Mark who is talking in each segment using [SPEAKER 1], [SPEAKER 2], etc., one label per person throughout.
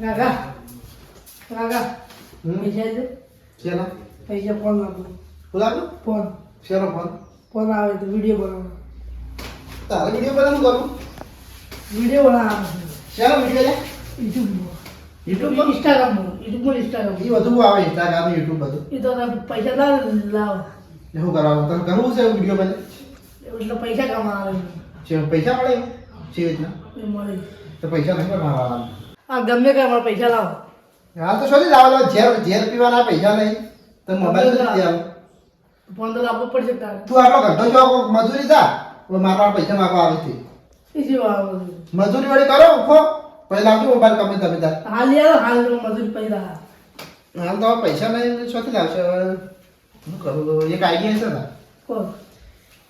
[SPEAKER 1] કાકા કાકા દે
[SPEAKER 2] શેનો?
[SPEAKER 1] પૈસા ફોન આપો
[SPEAKER 2] બોલાવો
[SPEAKER 1] ફોન.
[SPEAKER 2] શેનો ફોન?
[SPEAKER 1] ફોન આવે તો વીડિયો બનાવો.
[SPEAKER 2] તારે વીડિયો બનાવું કરું?
[SPEAKER 1] વીડિયો બનાવો.
[SPEAKER 2] શેનો વીડિયો લે?
[SPEAKER 1] યુટ્યુબમાં.
[SPEAKER 2] યુટ્યુબમાં?
[SPEAKER 1] ઇન્સ્ટાગ્રામમાં. યુટ્યુબમાં ઇન્સ્ટાગ્રામ.
[SPEAKER 2] એ બધું આવે ઇન્સ્ટાગ્રામ યુટ્યુબ બધું.
[SPEAKER 1] એ તો પૈસા ના લાવો.
[SPEAKER 2] શું કરવાનું? તને કરવું છે વીડિયો બને
[SPEAKER 1] એટલે પૈસા કમાવા
[SPEAKER 2] પૈસા મળે? છે રીતના?
[SPEAKER 1] મળે.
[SPEAKER 2] તો પૈસા નહીં મારવાના
[SPEAKER 1] આ ગમે તે અમારે પૈસા લાવો.
[SPEAKER 2] હા તો શોધી લાવો ઝેર ઝેર પીવાના પૈસા નહીં તો મોબાઈલ તો દે આવ.
[SPEAKER 1] ફોન તો લાવવો પડશે તારે.
[SPEAKER 2] તું આટલો ઘટો જો મજૂરી જા મારા પાસે માંગવા આવે છે. મજૂરી? વાળી કરો ઉખો પછી લાવજો મોબાઈલ કમે તમે તાર.
[SPEAKER 1] હાલ યાર હાલ મજૂરી પૈસા
[SPEAKER 2] હાલ તો પૈસા નહીં શોથી લાવશે. હવે શું કરું? એક આઈડિયા છે ને.
[SPEAKER 1] કોણ?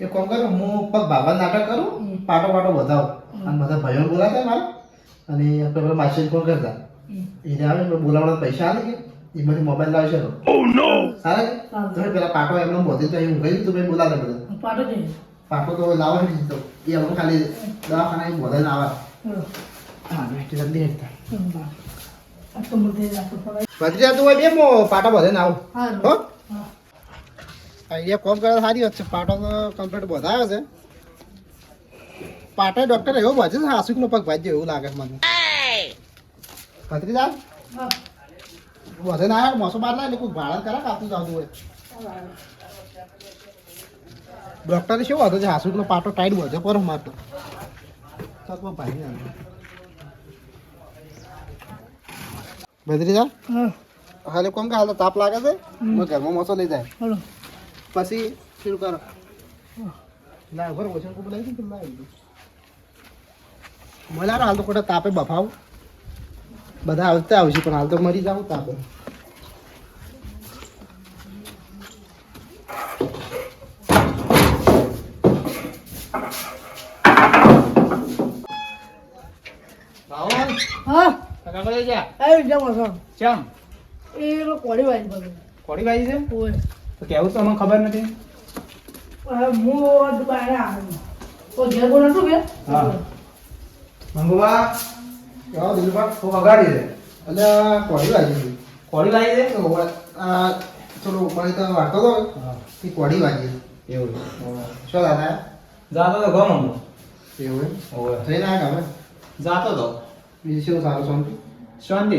[SPEAKER 2] એ કોમ કરું હું પગ બાબા નાટક કરું પાટો પાટો વધાવ. અને બધા ભાઈઓ બોલાતા મારા. અને આપણે પેલા માસી ફોન કરતા. એને આવે ને બોલાવવાના પૈસા આવે કે? એમાંથી મોબાઈલ લાવશે તો સારા કે
[SPEAKER 1] સારું.
[SPEAKER 2] તો પેલા પાટો એમનો બોધી તો હું ગઈ તું ભાઈ બોલાવે બધા.
[SPEAKER 1] પાટો છે
[SPEAKER 2] પાટો તો લાવે નથી તો એ હવે ખાલી દવાખાના એ બોધાઈને આવે. હા. બેટી જલ્દી હેઠતા
[SPEAKER 1] હમ, બા. આ તો બધે
[SPEAKER 2] બે મો પાટો બોધાઈને આવું.
[SPEAKER 1] હા
[SPEAKER 2] હો? અહીંયા કોમ કરે સારી વાત છે પાટો તો કમ્પ્લીટ બોધાયો છે. પાટો ડોક્ટર એવો ભાજે છે આસુકનો પગ ભાજ્યો એવું લાગે મને. ખતરી
[SPEAKER 1] હા.
[SPEAKER 2] વધે ના આવે મોસો બાર લાય કોઈ ભાડા કરા કાપતું જાવ હોય ડોક્ટરે શું હતો છે હાસુકનો પાટો ટાઈટ વધે પર મારતો તો. ભાઈ બદરી
[SPEAKER 1] જા
[SPEAKER 2] હાલે કોમ કે હાલ તાપ લાગે છે? મેં ઘરમાં મોસો લઈ જાય. પછી શરૂ કરો. ના ઘર ઓછો ખૂબ લઈ દીધું ના મળ્યા હાલ તો ખોટા તાપે બફાવ. બધા આવતા આવશે પણ હાલ તો મરી જાવ તાપે.
[SPEAKER 3] કેવું તો અમને ખબર નથી?
[SPEAKER 1] હું તો ઘેર બોલ છું કે?
[SPEAKER 3] હા. મંગુબા
[SPEAKER 2] કેવો દિલબા
[SPEAKER 3] તું અગાડી દે.
[SPEAKER 2] એટલે કોળી વાગી
[SPEAKER 3] કોડી બાજી છે
[SPEAKER 2] તો થોડું ઉપર તો વાંચતો હતો
[SPEAKER 3] હા.
[SPEAKER 2] એ કોળી વાજી
[SPEAKER 3] એવું
[SPEAKER 2] શું દાદા
[SPEAKER 3] જાતો તો ગમ અમને
[SPEAKER 2] એવું એમ? જઈને આવ્યા
[SPEAKER 3] જાતો તો.
[SPEAKER 2] બીજું શું સારું શાંતિ
[SPEAKER 3] શાંતિ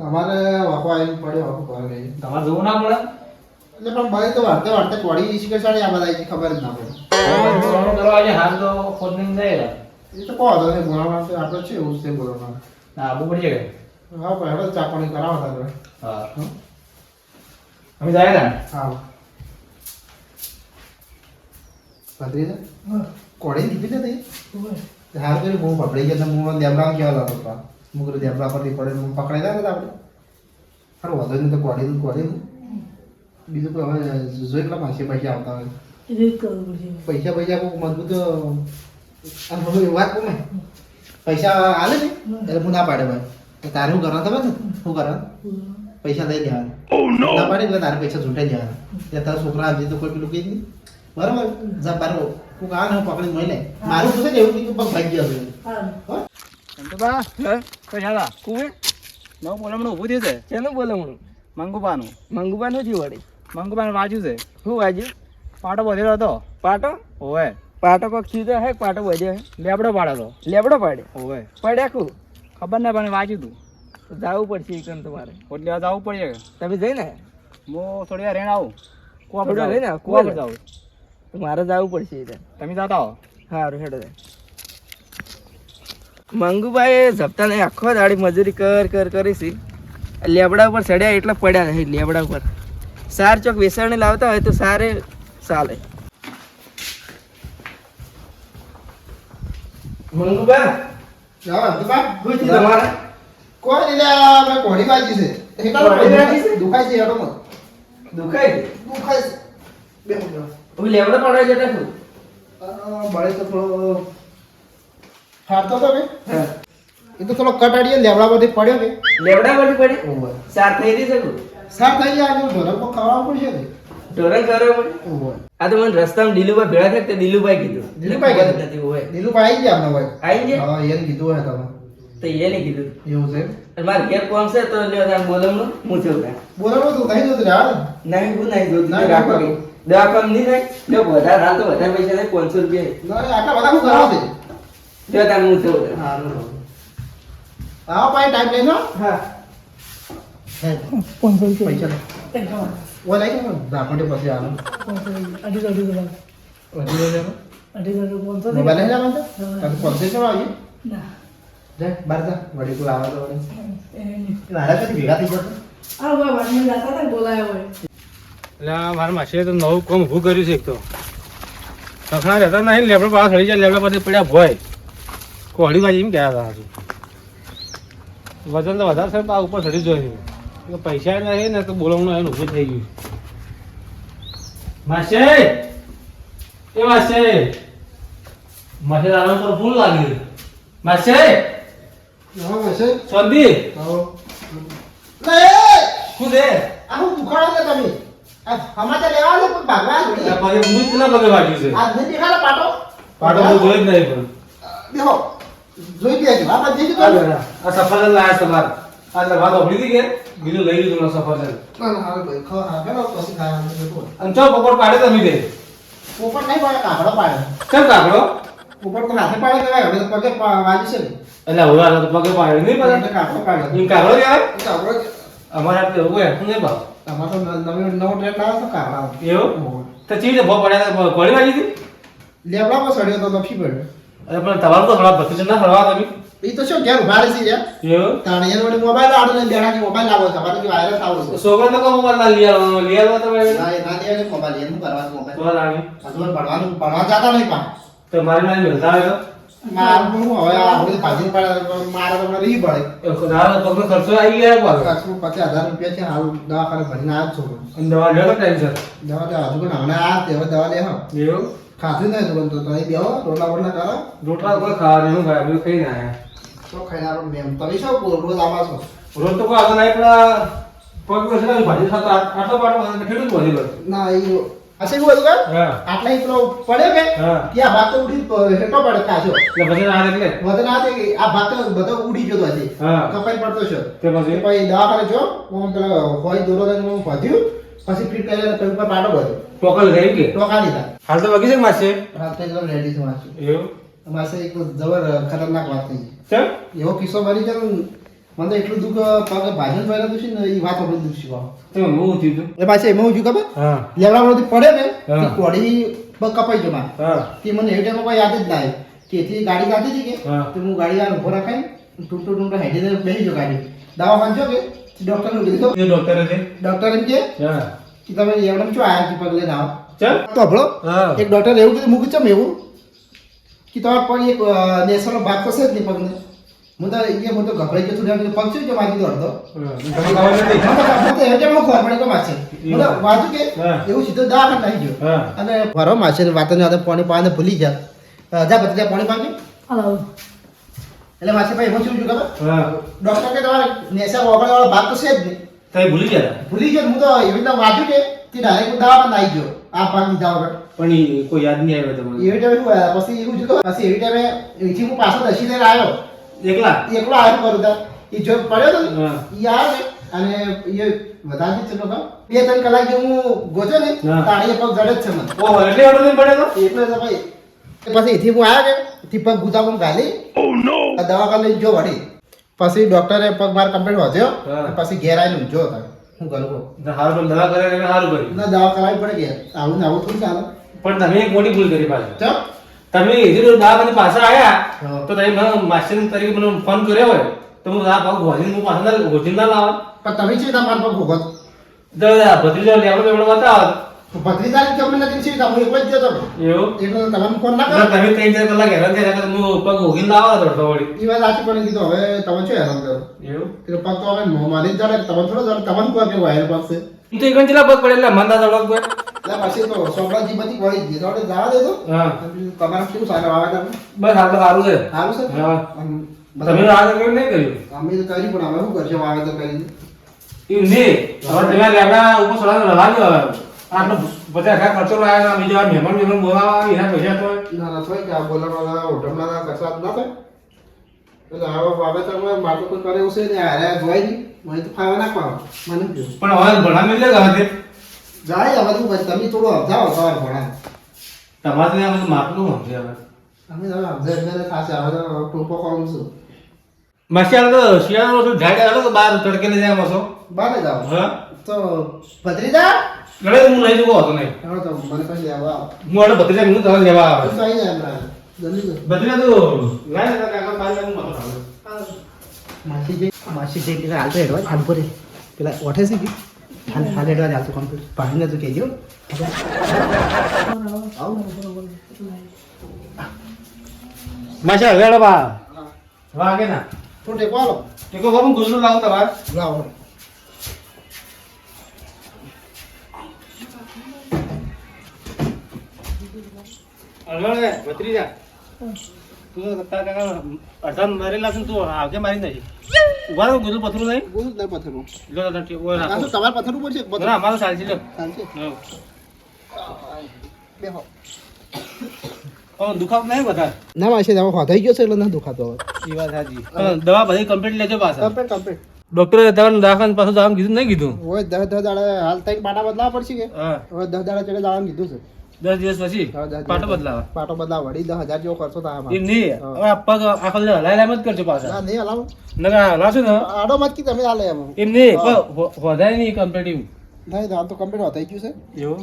[SPEAKER 2] અમારે વાપો આવીને પડ્યો વાપો ઘર ગઈ
[SPEAKER 3] તમારે જોવું ના પડે?
[SPEAKER 2] એટલે પણ ભાઈ તો વાર્તે વાર્તે કોળી શીખે સાડી આ બધા ખબર જ ના પડે.
[SPEAKER 3] કરવા હાલ તો ખોદને જાય
[SPEAKER 2] એ તો કહો તો નહીં ભણવા તો આપણે છે એવું છે બોલવાનું.
[SPEAKER 3] ના આબુ પડી જાય
[SPEAKER 2] હા પણ હેડો ચા પાણી કરાવો તારે
[SPEAKER 3] હા? અમે જાય તા
[SPEAKER 2] હા. ભત્રીજા
[SPEAKER 1] હા.
[SPEAKER 2] કોળી દીધી ને તે? હાર કરી બહુ પકડી ગયા હું દેવડા કેવા લાગતો હતા. મુકર દેવડા પરથી પડે હું પકડાઈ જાય ને આપણે. ખરું વધુ નહીં તો કોળી કોળી બીજું કોઈ હવે જોઈ એટલા માસી પૈસા આવતા હોય. પૈસા મજબૂત આમ હવે વાત કોમે પૈસા આલે ને એટલે હું ના પાડે ભાઈ. તારે શું કરવાનું ખબર ને શું કરવાનું? પૈસા લઈ લેવાના ના પાડે એટલે તારે પૈસા છૂટાઈ જવાના ત્યાં તારા છોકરા આજે તો કોઈ પેલું કહી નહીં. બરાબર? જા બારો. તું આ ને હું પકડી મળી લે. મારું શું છે એવું નહીં પગ ભાગી ગયો છે.
[SPEAKER 3] બા કશા કુવે નવું બોલમણું ઊભું થયું છે?
[SPEAKER 4] શેનું
[SPEAKER 3] મંગુબાનું.
[SPEAKER 4] મંગુબા નથી વળી.
[SPEAKER 3] મંગુબાનું વાંચ્યું છે.
[SPEAKER 4] શું વાજ્યું?
[SPEAKER 3] પાટો બધેલો હતો?
[SPEAKER 4] પાટો?
[SPEAKER 3] ઓવે.
[SPEAKER 4] પાટો કોક સીધો હે પાટો વધ્યો હે.
[SPEAKER 3] લેબડો પાડો હતો
[SPEAKER 4] લેબડો પાડે?
[SPEAKER 3] ઓવે
[SPEAKER 4] પડ્યા કુ?
[SPEAKER 3] ખબર નહીં પણ વાંચ્યું તું.
[SPEAKER 4] જવું પડશે એકદમ તમારે.
[SPEAKER 3] એટલે જવું પડશે.
[SPEAKER 4] તમે જઈને?
[SPEAKER 3] હું થોડી વાર રેણ આવું. કુવા પર
[SPEAKER 4] આવ,
[SPEAKER 3] કુવા પર જાઉં
[SPEAKER 4] તો મારે જવું પડશે એટલે
[SPEAKER 3] તમે જાતા હો.
[SPEAKER 4] સારું હેડો મંગુભાઈ નહીં આખો દાડી મજૂરી કર કર કરી છે. લેબડા ઉપર ચડ્યા એટલા પડ્યા નહીં લેબડા ઉપર. સાર ચોક વેસાણી લાવતા હોય તો સારે ચાલે. મંગુબા તમારે?
[SPEAKER 2] કોઈ લે આપણે કોળી બાજી છે.
[SPEAKER 4] બાજી છે?
[SPEAKER 2] દુખાય છે મત
[SPEAKER 4] દુખાય
[SPEAKER 2] દુખાય છે. બે મિનિટ
[SPEAKER 4] જતા છું
[SPEAKER 2] બળે તો થોડો હતો કે એ તો થોડો કટ લેવડા બધી પડ્યો કે.
[SPEAKER 4] લેવડા બધી પડી
[SPEAKER 2] ઓવર
[SPEAKER 4] સાર થઈ રહી શકું
[SPEAKER 2] સાફ થઈ આજે ઢોરક પર ખવડાવવું પડશે કે
[SPEAKER 4] ઢોરણ કરો આ તો મને રસ્તામાં દિલુભાઈ ભેળા થાય તે દિલુભાઈ કીધું.
[SPEAKER 2] દિલુભાઈ કીધું?
[SPEAKER 4] નથી હોય.
[SPEAKER 2] દિલુભાઈ આવી ગયા અમને ભાઈ
[SPEAKER 4] આઈ ગયા?
[SPEAKER 2] હા એને કીધું હોય તમે
[SPEAKER 4] તો એ નહીં કીધું.
[SPEAKER 2] એવું છે
[SPEAKER 4] અને મારે ઘેર કોણ છે તો લ્યો તાર બોલમનું હું છું ત્યાં.
[SPEAKER 2] બોલાવો તું કહી દઉં રે હાલ?
[SPEAKER 4] નહીં હું નહીં દઉં
[SPEAKER 2] નહીં,
[SPEAKER 4] રાખો.
[SPEAKER 2] દવા
[SPEAKER 4] દવાખાનું નહીં થાય? લ્યો વધારે હાલ તો વધારે પૈસા થાય પાંચસો રૂપિયા.
[SPEAKER 2] આટલા બધા શું કરવા દે
[SPEAKER 4] લ્યો તાર હું છું ત્યાં.
[SPEAKER 2] હારું આવો પાઈ ટાઈમ લઈ લો
[SPEAKER 4] હા.
[SPEAKER 2] હે,
[SPEAKER 1] પાંચસો રૂપિયા.
[SPEAKER 2] પૈસા
[SPEAKER 1] અઢીસો રૂપિયા.
[SPEAKER 2] વધી લઈ લેવો
[SPEAKER 1] અઢીસો રૂપિયા પાંચસો
[SPEAKER 2] મોબાઈલ લઈ
[SPEAKER 1] રૂપિયા.
[SPEAKER 2] લેવાનો તો પૈસે
[SPEAKER 3] એટલે મારા માસીએ નવું કોમ ઊભું કર્યું છે એક તો સખણા રહેતા નહીં લેબડા પાછા સડી જાય લેબડા પછી પડ્યા ભોય કોહળી બાજી એમ કહેતા હતા વજન તો વધારે સાહેબ આ ઉપર સડી જ ના છે ને તો બોલવાનું એનું ઊભું થઈ ગયું. માસે! એ માસે! માસે દાદા તો ભૂલ લાગી. માસે!
[SPEAKER 2] હા માસે.
[SPEAKER 3] સંદી
[SPEAKER 2] આવો લે
[SPEAKER 3] શું છે?
[SPEAKER 2] આ હું દુખાડો છે તમે? હમણાં સમાચાર લેવા લે પણ ભાગવા
[SPEAKER 3] આ પગે હું કેટલા પગે વાગ્યું છે?
[SPEAKER 2] આ નહીં દેખાડો પાટો.
[SPEAKER 3] પાટો તો જોઈ જ નહીં પણ.
[SPEAKER 2] દેખો જોઈ ગયા આ બધી
[SPEAKER 3] આ સફરજન લાયા છે આ એટલે તો હતી કે? બીજું લઈ લીધું સફરજન.
[SPEAKER 2] ના ના હાલ ભાઈ ખા હા ગણો પછી ખાવાનું દેખો
[SPEAKER 3] અને ચો પકોડ પાડે તમે બે.
[SPEAKER 2] પોપટ નહીં પાડે કાકડો પાડે
[SPEAKER 3] કેમ કાકડો?
[SPEAKER 2] પોપટ તો હાથે પાડે કહેવાય હવે તો પગે વાજી છે
[SPEAKER 3] એટલે હવે આ તો પગે પાડે નહીં પાડે?
[SPEAKER 2] કાકડો પાડે
[SPEAKER 3] એમ કાકડો કહેવાય?
[SPEAKER 2] કાકડો
[SPEAKER 3] અમારે આ તો એવું હોય, શું નહીં ભાવ?
[SPEAKER 2] તમારે તો નવી નવો ટ્રેન આવે તો કાકડા
[SPEAKER 3] એવું? તો ચીજ ભાવ પડ્યા હતા? વાજી હતી?
[SPEAKER 2] લેબડા પર સડ્યો તો લપસી પડ્યો
[SPEAKER 3] અરે પણ તમારું તો થોડા ભત્રીજા ના હળવા તમે.
[SPEAKER 2] એ તો શું ઘેર ઊભા રહેશે યાર? તાણે એનો વડે મોબાઈલ આડો ને બેડા મોબાઈલ લાવો છે અમારે કે વાયરસ આવો
[SPEAKER 3] તો
[SPEAKER 2] છે
[SPEAKER 3] છોકરાને તો કહો મોબાઈલ ના લઈ આવવાનો. તો ભાઈ.
[SPEAKER 2] ના ના દે મોબાઈલ એનું કરવાનું મોબાઈલ
[SPEAKER 3] તો લાગે.
[SPEAKER 2] હજુ ભણવાનું ભણવા જતા નહીં પા
[SPEAKER 3] તો મારી મારી મિલતા હોય
[SPEAKER 2] મારું હવે આ બધી ભાજી પડે મારે તો રહી પડે
[SPEAKER 3] ખુદા, પગનો ખર્ચો આવી ગયા પાછો.
[SPEAKER 2] પાછું પચાસ હજાર રૂપિયા છે હાલ દવાખાને ભરીને આવ્યો છું
[SPEAKER 3] અને દવા લ્યો તો ટેન્શન.
[SPEAKER 2] દવા તો હજુ પણ હમણાં આ તે દવા લે હા
[SPEAKER 3] એવું?
[SPEAKER 2] ખાધું નહીં તો તમે બેહો રોટલા બોટલા કરો
[SPEAKER 3] રોટલા કોઈ ખાવા નહીં ખાય બધું ખાઈ ના આયા.
[SPEAKER 2] તો ખાઈને મેમ. તમે શું રોજ આવા છો.
[SPEAKER 3] રોજ તો કોઈ આગળ નહીં પણ પગ બેસે ભાજી ખાતો આટલો પાટો કેટલું વધી ગયું?
[SPEAKER 2] ના એ હશે એવું હતું કે?
[SPEAKER 3] હા.
[SPEAKER 2] આટલા એક પેલો કે? ત્યાં ભાગ તો ઉડી હેઠો પડે કાચો
[SPEAKER 3] એટલે પછી આ એટલે.
[SPEAKER 2] વજન આ આ ભાગ તો બધો ઉડી ગયો હશે કપાઈ પડતો છે.
[SPEAKER 3] તે પછી?
[SPEAKER 2] પછી દવાખાને જો હું પેલો હોય દોરો લઈને હું પછી ફીટ કરીને પાટો બધો.
[SPEAKER 3] ટોકલ ગઈ કે?
[SPEAKER 2] ટોકા લીધા
[SPEAKER 3] હાલ તો વગી છે
[SPEAKER 2] એકદમ રેડી છું
[SPEAKER 3] એવું?
[SPEAKER 2] અમારે એક જબર ખતરનાક વાત થઈ.
[SPEAKER 3] ચમ
[SPEAKER 2] એવો કિસ્સો મારી જાય મને તો એટલું દુઃખ પગ ભાજન પહેલા દુઃખી ને એ વાત આપણે દુઃખી કહો
[SPEAKER 3] તો હું થયું તું?
[SPEAKER 2] એ પાછી એમાં હું ખબર?
[SPEAKER 3] હા.
[SPEAKER 2] લેવડામાંથી પડે ને કોડી પગ કપાઈ મારે.
[SPEAKER 3] હા.
[SPEAKER 2] તે મને એ ટાઈમ કોઈ યાદ જ ના આવ્યું તેથી ગાડી કાઢી હતી કે તો હું ગાડી આ ઊભો રાખાઈ ટૂંટો ટૂંટો હેડીને બેસી જો ગાડી. દવા વાંચો કે ડોક્ટરને કીધું.
[SPEAKER 3] એ ડોક્ટર છે
[SPEAKER 2] ડોક્ટર એમ કે
[SPEAKER 3] હા.
[SPEAKER 2] કે તમે એવડમ શું આયા કે પગ લઈને આવો તો હભળો. એક ડોક્ટર એવું કીધું મૂકી ચમ એવું. કે તમારા પગ એક નેસરનો ભાગ છે જ નહીં પગને. હું તો એ હું તો ગભરાઈ ગયો થોડી પગ છે કે મારી દોડતો
[SPEAKER 3] હા. તમે
[SPEAKER 2] વાંચું કે
[SPEAKER 3] હા.
[SPEAKER 2] એવું સીધો દવાખાને નાખી ગયો.
[SPEAKER 3] હા.
[SPEAKER 2] અને ભરો માસે વાતો ને પાણી પાને ભૂલી ગયા. જા બધા પાણી પાકી એટલે માસે ભાઈ એમાં શું ખબર? ડોક્ટર કે તમારે નેસા વગર વાળો ભાગ તો છે જ નહીં.
[SPEAKER 3] તઈ ભૂલી ગયા?
[SPEAKER 2] ભૂલી ગયો હું તો એવી રીતના વાંચ્યું કે તે ડાયરેક્ટ દવા પણ આવી ગયો. આ પાણી લીધા વગર.
[SPEAKER 3] પણ કોઈ યાદ નહીં આવ્યો તમને
[SPEAKER 2] એવી ટાઈમે શું આવ્યા? પછી એવું જો પછી એવી ટાઈમે એથી હું પાછો દસી લઈને આવ્યો.
[SPEAKER 3] એકલા?
[SPEAKER 2] એકલો આવ્યો કરું તા. એ જો પડ્યો તો યાર અને એ વધારે ચલો ખબર બે ત્રણ કલાક જે હું ગોચ્યો ને. તાળી પગ જડે જ છે મને.
[SPEAKER 3] ઓહો એટલે ઓર્ડર દિન પડ્યો તો?
[SPEAKER 2] એટલે તો ભાઈ. પછી એથી હું આવ્યો કે થી પગ ગુજામાં ગાલી. આ દવાખાને લઈને જો વળી. પછી ડોક્ટરે પગ માર કમ્પ્લીટ વધ્યો. પછી ઘેર આવીને જો હું કરું
[SPEAKER 3] હારું દવા કરે હારું કર્યું.
[SPEAKER 2] ના દવા કરાવી પડે કે આવું ને આવું થોડું ચાલે.
[SPEAKER 3] પણ તમે એક મોટી ભૂલ કરી પાછી. તમે એથી રોજ દવાખાને પાછા
[SPEAKER 2] આવ્યા.
[SPEAKER 3] તો. તમે મને માસ્ટર તરીકે મને ફોન કર્યો હોય તો હું આ ભાગ ભોજન હું પાછા ભોજન ના લાવત
[SPEAKER 2] પણ તમે છે તમારા પર ભોગત
[SPEAKER 3] ભત્રીજો લેવડો બેવડો બતાવત
[SPEAKER 2] ભત્રીજાની તમને નથી છે તમે એક જ જતો
[SPEAKER 3] એવું?
[SPEAKER 2] એટલે તમે ફોન ના કરો.
[SPEAKER 3] તમે ત્રણ ચાર કલાક હેરાન થયા કે હું પગ ઉગીને લાવવા તો વળી.
[SPEAKER 2] એ વાત સાચી પણ કીધું હવે તમે છો હેરાન કરો?
[SPEAKER 3] એવું?
[SPEAKER 2] એટલે પગ તો હવે મારી જાણે તમે થોડો તમને કોઈ કે વાયર
[SPEAKER 3] પાસે તો એક ચેલા પગ પડે એટલે મંદા દોડક પડે
[SPEAKER 2] એટલે પછી તો સોપડા બધી વળી ગઈ. તો આપણે જવા દેજો.
[SPEAKER 3] હા.
[SPEAKER 2] તમારે કેવું સારું આવે
[SPEAKER 3] બસ હાલ તો સારું છે.
[SPEAKER 2] સારું છે?
[SPEAKER 3] હા. તમે કર્યું નહીં કર્યું?
[SPEAKER 2] અમે તો કરી પણ અમે શું કરશું? વાવેતર કરી
[SPEAKER 3] એવું નહીં. હવે તમે ઉપર સડા હવે. આટલો બધા આખા ખર્ચો લાવ્યા બીજા મહેમાન મહેમાન બોલાવા એના પૈસા તો.
[SPEAKER 2] ના ના થાય કે આ બોલવાના હોટલના કચરા ના થાય. એટલે આવા વાવેતરમાં મારે કોઈ કરે એવું છે ને હારે જોવાય નહીં મને તો ના પાવ મને.
[SPEAKER 3] પણ હવે ભણા મિલે હવે
[SPEAKER 2] જાય હવે તું પછી તમે થોડું સમજાવો સવાર ભણા
[SPEAKER 3] તમારે ત્યાં બધું માટલું સમજે હવે?
[SPEAKER 2] અમે તમે સમજે એટલે ખાસ હવે તો ટોપો કરું છું.
[SPEAKER 3] માસી આ તો શિયાળો તો ઢાડે આલો તો બહાર તડકે લઈ જાય મસો
[SPEAKER 2] બારે જાઓ
[SPEAKER 3] હા?
[SPEAKER 2] તો ભત્રીજા?
[SPEAKER 3] ગળે હું લઈ જવો હતો નહીં.
[SPEAKER 2] હા તો મને પછી લેવા આવો.
[SPEAKER 3] હું આને ભત્રીજા હું તને લેવા આવે.
[SPEAKER 2] તો આવી જાય હમણાં જલ્દી.
[SPEAKER 3] ભત્રીજા તો લાય કાકા બહાર લઈને મતો આવે
[SPEAKER 2] માસી જે માસી જે પેલા હાલ તો હેડવા હાલ કરે પેલા ઓઠે છે કે? હાલ હાલ હેડવા જ હાલ તો કમ્પ્લીટ પાણીને તું કહેજો
[SPEAKER 3] માસી હવે બા વાગે ના
[SPEAKER 2] તો ટેકો આલો
[SPEAKER 3] ટેકો બાબુ ગુજરું લાવો તમારે
[SPEAKER 2] લાવો
[SPEAKER 3] અલવડે ભત્રીજા તું તો તારા કાકા અડધા મરેલા છે તું આવજે મારી નહીં ઊભા રહો ગુજરું પથરું નહીં?
[SPEAKER 2] બોલ નહીં પથરું.
[SPEAKER 3] લો તો ટેકો
[SPEAKER 2] આ
[SPEAKER 3] રાખો.
[SPEAKER 2] તો તમારે પથરું પડશે છે પથરું?
[SPEAKER 3] ના અમારો ચાલશે લો.
[SPEAKER 2] ચાલશે
[SPEAKER 3] હા.
[SPEAKER 2] બેહો.
[SPEAKER 3] દુખાવ નહીં વધારે?
[SPEAKER 2] ના માસી ગયો છે એટલે ના દુખાતો હવે.
[SPEAKER 3] એ વાત સાચી. દવા બધી કમ્પ્લીટ લેજો પાછા.
[SPEAKER 2] કમ્પ્લીટ કમ્પ્લીટ
[SPEAKER 3] ડોક્ટરે દવાનું દવાખાને પાછું કીધું નહીં કીધું?
[SPEAKER 2] હોય દસ દસ દાડા હાલ તઈ પાટા બદલાવા પડશે કે?
[SPEAKER 3] હા.
[SPEAKER 2] હવે દસ દાડા ચડે જવાનું કીધું છે.
[SPEAKER 3] દસ દિવસ પછી. પાટો બદલાવા.
[SPEAKER 2] પાટો બદલાવા વળી દસ હજાર જેવો ખર્ચો થાય આમાં.
[SPEAKER 3] નહીં હવે પગ આખો હલાય હલાય મત કરજો પાછા.
[SPEAKER 2] ના નહીં હલાવો.
[SPEAKER 3] નકા હલાવશો ને?
[SPEAKER 2] આડો મત કી તમે હાલે એમ.
[SPEAKER 3] એમ નહીં વધારે નહીં કમ્પ્લીટ
[SPEAKER 2] નહીં હાલ તો કમ્પ્લીટ હોતાઈ ગયું છે.
[SPEAKER 3] એવું?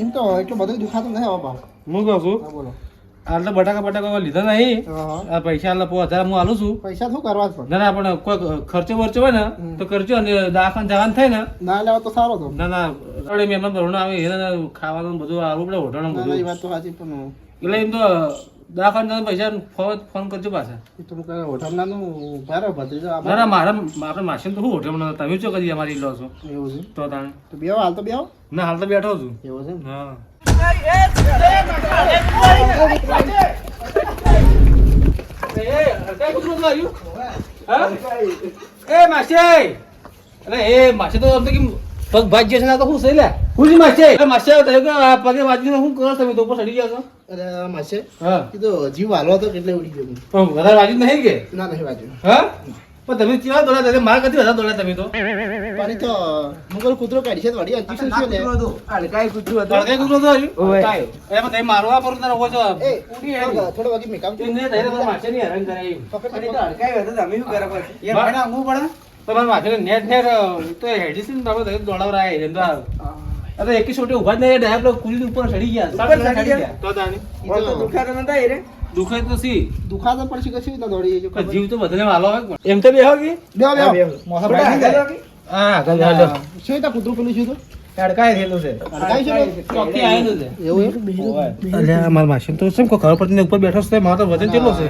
[SPEAKER 2] એમ તો એટલું બધું દુખાતું નહીં હવે ભાવ
[SPEAKER 3] હું કહું છું
[SPEAKER 2] બોલો.
[SPEAKER 3] હાલ તો બટાકા બટાકા લીધા નહીં. આ પૈસા હાલ પો હજાર હું આલું છું.
[SPEAKER 2] પૈસા શું કરવા પડે
[SPEAKER 3] ના ના પણ કોઈ ખર્ચો વર્ચો હોય ને તો કરજો અને દાખલ જવાનું થાય ને.
[SPEAKER 2] ના લેવા તો સારો તો.
[SPEAKER 3] ના ના આપણે મહેમાન ભરવાનું આવે એને ખાવાનું બધું આવું પડે
[SPEAKER 2] એ
[SPEAKER 3] બધું. એટલે એમ તો જઈને પૈસા ફોન ફોન કરજો પાછા
[SPEAKER 2] એ કહે હોટલનાનું બરાબર ભત્રીજો
[SPEAKER 3] ના
[SPEAKER 2] આપણે
[SPEAKER 3] ના મારા આપણે માસીને તો શું હોટલમાં તમે શું કદી અમારી લો છો
[SPEAKER 2] એવું છે
[SPEAKER 3] તો તાણે
[SPEAKER 2] તો બેહો હાલ તો બેહો
[SPEAKER 3] ના હાલ તો બેઠો છું
[SPEAKER 2] એવું છે ને?
[SPEAKER 3] હા એ માસી અરે એ માસી તો આમ તો કેમ પગ ભાજી છે ના તો શું છે લે? કુજી માસી અરે માસી પગે વાજીને શું કરો તમે તો ઉપર ચડી ગયા છો?
[SPEAKER 2] અરે માસે
[SPEAKER 3] હા.
[SPEAKER 2] એ તો જીવ હાલો હતો એટલે ઉડી ગયો
[SPEAKER 3] પણ વધારે વાજી નહીં કે?
[SPEAKER 2] ના નહીં બાજુ
[SPEAKER 3] હા? પણ તમે કેવા દોડ્યા તમે માર કદી વધારે દોડ્યા તમે તો?
[SPEAKER 2] પણ તો મુગલ કૂતરો કાઢી છે તો અંતિમ શું છે લે?
[SPEAKER 4] હડકાઈ કૂતરું હતું.
[SPEAKER 3] કૂતરો તો હજી? એ પણ તમે મારવા પર તારો હોય છો.
[SPEAKER 2] ઉડી હેડ થોડો વાગી મેકાવ
[SPEAKER 3] એ નહીં થાય તો હેરાન કરે
[SPEAKER 2] પકડ
[SPEAKER 4] તો હડકાઈ હતું તમે શું કરે?
[SPEAKER 3] યાર, મને તમારે માથે નેટ નેટ તો હેડી છે ને તમે તો દોડાવરાય એમ તો આ- આ તો એકી છોટે ઊભા જ નહીં ડાયરેક્ટ કુલી ઉપર ચડી ગયા.
[SPEAKER 4] ઉપર ચડી ગયા?
[SPEAKER 3] તો.
[SPEAKER 4] ઓમ તો દુખાતો નતા એ રે.
[SPEAKER 3] દુખે તો સી
[SPEAKER 2] દુખાતો પડશે કશું ના દોડી જો
[SPEAKER 3] જીવ તો બધાને વાલો હોય એમ તો બેહો કે?
[SPEAKER 2] બેહો
[SPEAKER 4] હા,
[SPEAKER 2] બેહો.
[SPEAKER 4] બેહો.
[SPEAKER 2] મોસા ભાઈ
[SPEAKER 3] હા આગળ હાલો.
[SPEAKER 2] શું કૂતરું પેલું શું તો
[SPEAKER 4] હડકાઈ થયેલું છે.
[SPEAKER 2] હડકાઈ છે ને?
[SPEAKER 3] ચોકથી આયેલું છે.
[SPEAKER 2] એવું
[SPEAKER 3] મારા માસી તો શું ખબર પડતી ઉપર બેઠો છે મારો વજન કેટલો છે?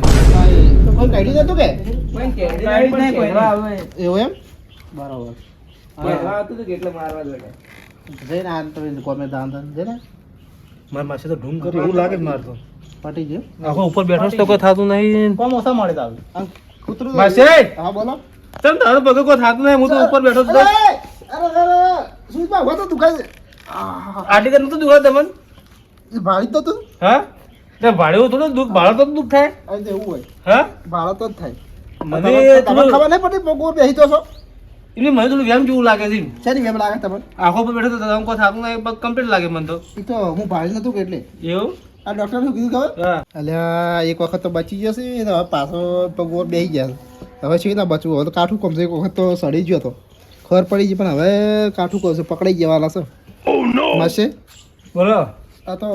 [SPEAKER 2] કાઢી કે. એવું એમ?
[SPEAKER 3] બરાબર.
[SPEAKER 4] કેળવા આવતું હતું કે એટલે મારવા દોડ્યા.
[SPEAKER 2] જઈને આ તો કોમે દાન દાન જઈને
[SPEAKER 3] મારા માસી તો ઢૂંગ કરી એવું લાગે જ તો.
[SPEAKER 2] પટી ગયો?
[SPEAKER 3] આખો ઉપર બેઠો તો કોઈ થતું નહીં.
[SPEAKER 2] કોમ ઓછા મળે તો કૂતરું
[SPEAKER 3] માસી!
[SPEAKER 2] હા બોલો.
[SPEAKER 3] ચમ તારો પગે કોઈ થતું નહીં હું તો ઉપર બેઠો છું
[SPEAKER 2] અરે અરે અરે સુઈમાં ઊભા તો દુખાય
[SPEAKER 3] આટલી કર નતું દુખા તમને?
[SPEAKER 2] એ ભાળી તો તું
[SPEAKER 3] હા? એટલે ભાડે થોડું દુઃખ ભાડે તો દુખ થાય.
[SPEAKER 2] તો એવું હોય.
[SPEAKER 3] હા?
[SPEAKER 2] ભાળો તો જ થાય.
[SPEAKER 3] મને
[SPEAKER 2] તમને ખબર નહીં પડતી પગો બેસી તો છો?
[SPEAKER 3] એટલે મને થોડું વ્યાયામ જેવું લાગે છે
[SPEAKER 2] શેની વેમ લાગે તમને?
[SPEAKER 3] આંખો પર બેઠો તો તમે કોઈ થતું નહીં પગ કમ્પ્લીટ લાગે મને તો.
[SPEAKER 2] એ તો હું ભાળી નતું કે એટલે.
[SPEAKER 3] એવું?
[SPEAKER 2] આ ડોક્ટર શું કીધું ખબર? અલ્યા એક વખત તો બચી જશે હવે પાછો પગ બેસી ગયા હવે શું ના બચવું? હવે તો કાઠું કમશે એક વખત તો સડી ગયો તો. ખબર પડી ગઈ પણ હવે કાઠું કહું પકડાઈ જવાના છે. માસે?
[SPEAKER 3] બોલો.
[SPEAKER 2] આ તો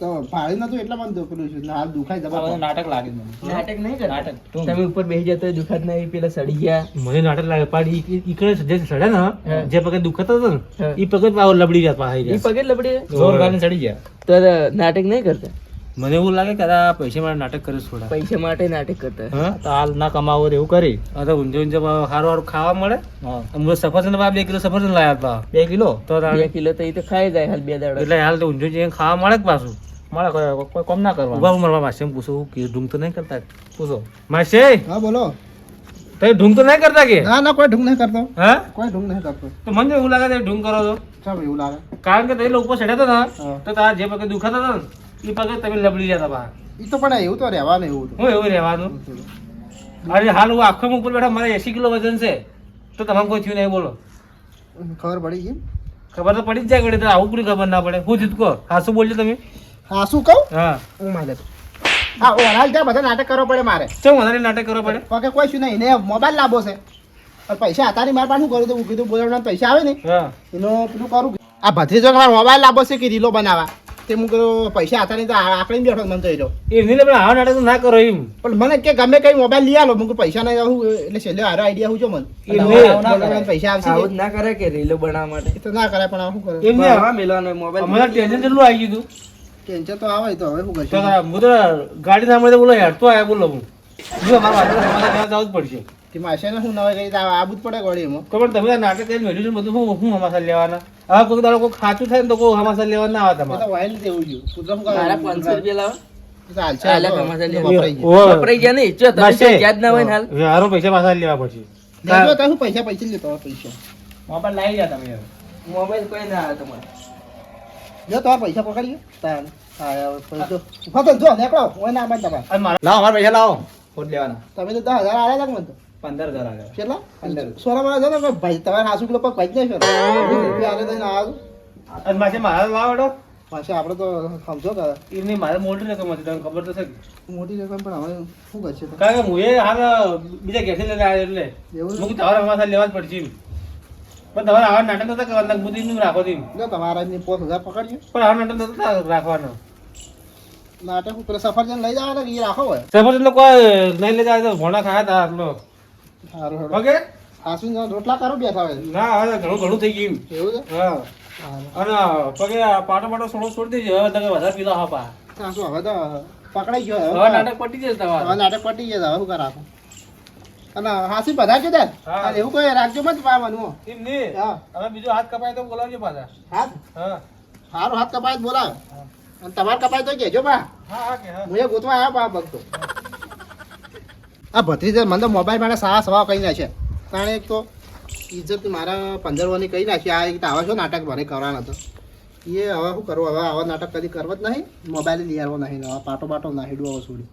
[SPEAKER 2] તો નતું એટલા મને પેલું છે હાલ દુખાય જવા
[SPEAKER 3] નાટક લાગે
[SPEAKER 4] નાટક નહીં કરતા. તમે ઉપર બેસી જતો દુખાત નહીં પેલા સડી ગયા.
[SPEAKER 3] મને નાટક લાગે પાડી ઈકડે જે સડે ને જે પગે દુખતો હતો ને એ પગે લબડી ગયા પાછા
[SPEAKER 4] ઈ પગે
[SPEAKER 3] ગાને ચડી ગયા.
[SPEAKER 4] તો નાટક નહીં કરતા?
[SPEAKER 3] મને એવું લાગે કે આ પૈસા માટે નાટક કરે થોડા.
[SPEAKER 4] પૈસા માટે નાટક કરતા.
[SPEAKER 3] તો હાલ ના કમાવો એવું કરી. આ તો ઊંઝે ઊંઝે સારું સારું ખાવા મળે. હું. સફરજન બા બે કિલો સફરજન લાયા હતા. બે કિલો? તો
[SPEAKER 4] બે કિલો તો એ તો ખાઈ જાય હાલ બે દાડા.
[SPEAKER 3] એટલે હાલ તો ઊંઝે ઊંઝે ખાવા મળે પાછું. મળે કોઈ કોમ ના કરવા ઊભા મારા માસે પૂછું કે ઢૂંગ તો નહીં કરતા? પૂછો. માસે?
[SPEAKER 2] હા બોલો.
[SPEAKER 3] તો ઢૂંગ તો નહીં કરતા કે?
[SPEAKER 2] ના ના કોઈ ઢૂંગ નહીં કરતો.
[SPEAKER 3] હા?
[SPEAKER 2] કોઈ ઢૂંગ નહીં કરતો.
[SPEAKER 3] તો મને એવું લાગે ઢૂંગ કરો છો.
[SPEAKER 2] ચાલ એવું લાગે.
[SPEAKER 3] કારણ કે તે લોકો ચડ્યા હતા ને તો તારા જે પગે દુખાતા હતા ને? એ પગે તમે લબડી જતા બહાર.
[SPEAKER 2] એ તો પણ એવું તો રહેવાનું એવું
[SPEAKER 3] હું એવું રહેવાનું. અરે હાલ હું આખો ઉપર બેઠા મારે એસી કિલો વજન છે. તો તમારે કોઈ થયું નહીં બોલો.
[SPEAKER 2] ખબર પડી ગઈ?
[SPEAKER 3] ખબર તો પડી જ જાય તો આવું કોઈ ખબર ના પડે. હું જીતકો હાસુ બોલજો તમે.
[SPEAKER 2] હાસુ કહું?
[SPEAKER 3] હા.
[SPEAKER 2] હું મારે. હા ઓરાલ ત્યાં બધા નાટક કરવો પડે મારે.
[SPEAKER 3] શું વધારે નાટક કરવો પડે?
[SPEAKER 2] પગે કોઈ શું નહીં એને મોબાઈલ લાવવો છે. પૈસા હતા નહીં મારે પાસે શું કરું તો હું કીધું બોલવાના પૈસા આવે ને એનો પેલું કરું. આ ભત્રીજો મારો મારે મોબાઈલ લાભો છે કે રીલો બનાવવા? તે હું પૈસા હતા નહીં તો આ- બેઠો મને તો એ રહ્યો.
[SPEAKER 3] પણ આવા નાટક ના કરો એમ.
[SPEAKER 2] પણ મને કે ગમે કઈ મોબાઈલ લઈ આલો. મુકું પૈસા નહીં હું એટલે છેલ્લે હારો આઈડિયા હું જો મને. ના. પૈસા આવશે
[SPEAKER 4] આવું ના કરે કે રીલો બનાવવા માટે?
[SPEAKER 2] તો ના કરે પણ શું કરે?
[SPEAKER 3] એમ નહીં
[SPEAKER 4] ભણવા મેલવાનો મોબાઈલ
[SPEAKER 3] અમારા ટેન્શન કેટલું આવી ગયું
[SPEAKER 2] ટેન્શન તો આવે તો હવે શું
[SPEAKER 3] તો હું તો ગાડી ના મળે બોલો હેડતો આવ્યા બોલો હું. જો અમારા વાતને જવું જ પડશે.
[SPEAKER 2] તે માસે ને શું નવાઈ ગઈ આબુ જ પડે ગોળી એમાં
[SPEAKER 3] તો પણ તમે નાટક કરીને મેળવ્યું છે બધું હું હું હમાસા લેવાના? હવે કોઈ દાડો કોઈ ખાતું થાય ને તો કોઈ હમાસા લેવા ના આવે તમારે.
[SPEAKER 2] વાયલ ને તેવું કૂતરો શું કરે?
[SPEAKER 4] મારા પાંચસો રૂપિયા લાવો.
[SPEAKER 3] પૈસા પાછા લેવા પછી.
[SPEAKER 2] લેજો તો શું પૈસા પૈસા પૈસા.
[SPEAKER 3] મોબાઈલ લાવી ગયા તમે
[SPEAKER 4] મોબાઈલ કોઈ ના આવે તમારે.
[SPEAKER 2] જો તમારા પૈસા પકડીએ તાર હા હવે પછી જો ઊભા થઈને જો નીકળો. હોય ના આમાં તમારે
[SPEAKER 3] અને મારા
[SPEAKER 5] લાવો અમારા પૈસા લાવો. ખોટ લેવાના.
[SPEAKER 2] તમે તો દસ હજાર આવ્યા તા મને તો?
[SPEAKER 5] પંદર હજાર આવ્યા
[SPEAKER 2] કેટલા?
[SPEAKER 5] પંદર.
[SPEAKER 2] મને જો ને ભાઈ તમારે હાસુ કિલો પગ ભાઈ જ નહીં રૂપિયા આલે આવું
[SPEAKER 3] અને માસે મારા લાવ હેડો.
[SPEAKER 2] પાછા આપણે તો સમજો કે.
[SPEAKER 3] એમની મારે મોટી રકમ હતી તમને ખબર તો છે
[SPEAKER 2] મોટી રકમ પણ હવે શું કરશે
[SPEAKER 3] કારણ કે હું એ હાલ બીજા ઘેરથી લઈને આવ્યો એટલે. હું તમારે હમાસા લેવા જ પડશે પણ તમારે આવા નાટક નતા કરવાના બુદ્ધિ નું રાખો તેમ
[SPEAKER 2] તમારા ની પોત હજાર પકડીએ
[SPEAKER 3] પણ આવા નાટક નતા રાખવાના.
[SPEAKER 2] નાટક ઉપર સફરજન લઈ જવાના એ રાખો
[SPEAKER 3] સફરજન તો કોઈ નહીં લઈ જાય તો ભોણા ખાયા હતા આટલો.
[SPEAKER 2] સારું
[SPEAKER 3] ઓકે?
[SPEAKER 2] હાસુ રોટલા કરો બેઠા હોય
[SPEAKER 3] ના હવે ઘણું ઘણું થઈ ગયું.
[SPEAKER 2] એવું છે?
[SPEAKER 3] હા. અને પગે આ પાટો પાટો સોડો છોડી દેજો હવે તમે વધારે પીલા હા પા.
[SPEAKER 2] સાસુ હવે તો પકડાઈ ગયો
[SPEAKER 3] હવે
[SPEAKER 2] હવે
[SPEAKER 3] નાટક પટી જશે
[SPEAKER 2] હવે
[SPEAKER 3] તમારે
[SPEAKER 2] નાટક પટી ગયા હવે શું કરાવો અને હાસી બધા છે
[SPEAKER 3] હા.
[SPEAKER 2] એવું કોઈ રાખજો મત પાવાનું
[SPEAKER 3] એમ નહીં?
[SPEAKER 2] હા.
[SPEAKER 3] હવે બીજો હાથ કપાય તો બોલાવજો પાછા.
[SPEAKER 2] હાથ?
[SPEAKER 3] હા.
[SPEAKER 2] સારું હાથ કપાય બોલાવ. અને તમારે કપાય તો કહેજો બા
[SPEAKER 3] હા હા કે હા.
[SPEAKER 2] એ ગોતવા આવ્યા ભક્તો. આ ભત્રીજા મને તો મોબાઈલ માટે સારા સવા કહી નાખે. કારણ એક તો ઇજ્જત મારા પંદર વર્ષની કહી નાખી. આ એક આવા છો નાટક મને કરવાનો હતો? એ હવે શું કરવું હવે આવા નાટક કદી કરવો જ નહીં. મોબાઈલ લઈ આવવો નહીં પાટો પાટો નાખી હવે છોડી.